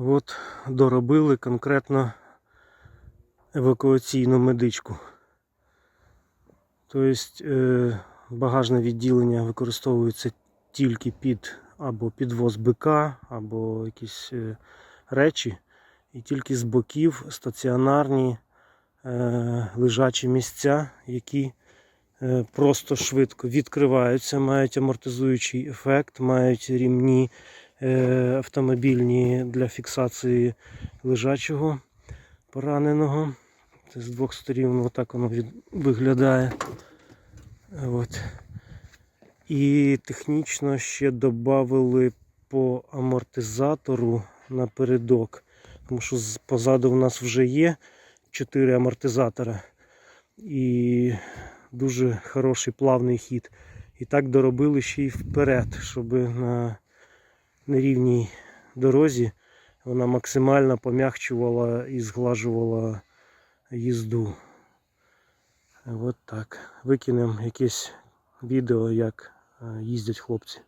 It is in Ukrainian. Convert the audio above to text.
От доробили конкретно евакуаційну медичку. Тобто е, багажне відділення використовується тільки під або підвоз бика, або якісь е, речі, і тільки з боків стаціонарні е, лежачі місця, які просто швидко відкриваються, мають амортизуючий ефект, мають рівні автомобільні для фіксації лежачого пораненого. Це з двох сторін отак воно від, виглядає. От. І технічно ще додали по амортизатору напередок. Тому що позаду в нас вже є 4 амортизатора. І дуже хороший плавний хід. І так доробили ще й вперед, щоб на нерівній дорозі вона максимально пом'якчувала і зглажувала їзду. От так. Викинемо якесь відео, як е, їздять хлопці.